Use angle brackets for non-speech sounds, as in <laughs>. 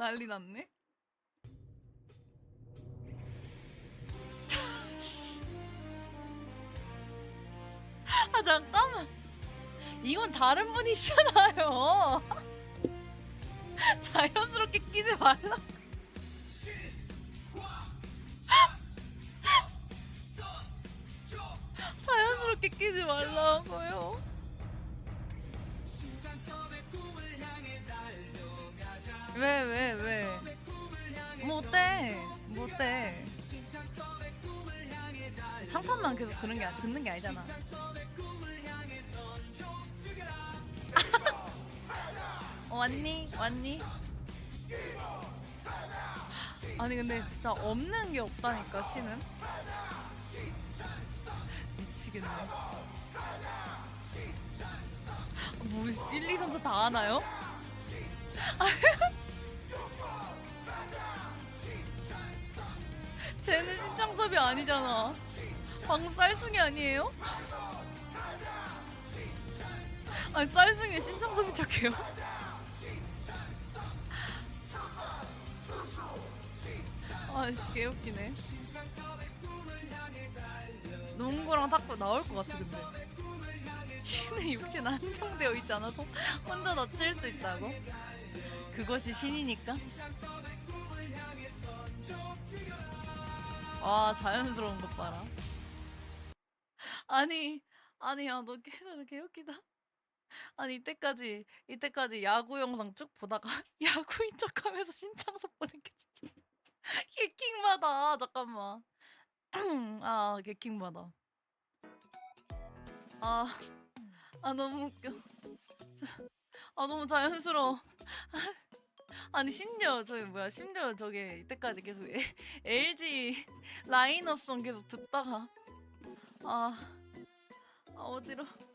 난리 났네. 씨. 아 잠깐만. 이건 다른 분이시잖아요. <laughs> 자연스럽게 끼지 말라. 자연스럽게 끼지 말라고요. 왜, 왜, 왜? 뭐 어때? 뭐 어때? 창판만 계속 듣는 게, 듣는 게 아니잖아. 어, <laughs> 왔니? 왔니? 아니 근데 진짜 없는 게 없다니까 신은 미치겠네 뭐 1, 2, 3, 4 다 하나요? <laughs> 쟤는 신청섭이 아니잖아 방금 쌀숭이 아니에요? 아니 쌀숭이 신청섭이 척해요? <laughs> 아씨 개웃기네 농구랑 탁구 나올 것 같아 근데 신의 육체는 한정되어 있지 않아서 혼자 다칠 수 있다고? 그것이 신이니까? 와 자연스러운 것 봐라. 아니 아니 야 너 깨져 개웃기다. 아니 이때까지 이때까지 야구 영상 쭉 보다가 <laughs> 야구인 척하면서 신창섭 보는 게 진짜 <laughs> 개킹받아. 잠깐만. <clears throat> 아 개킹받아. 아, 아 너무 웃겨. 아 너무 자연스러워. 아니 심지어 저기 뭐야 심지어 저게 이때까지 계속 에- LG 라이너송 계속 듣다가 아, 아 어지러 워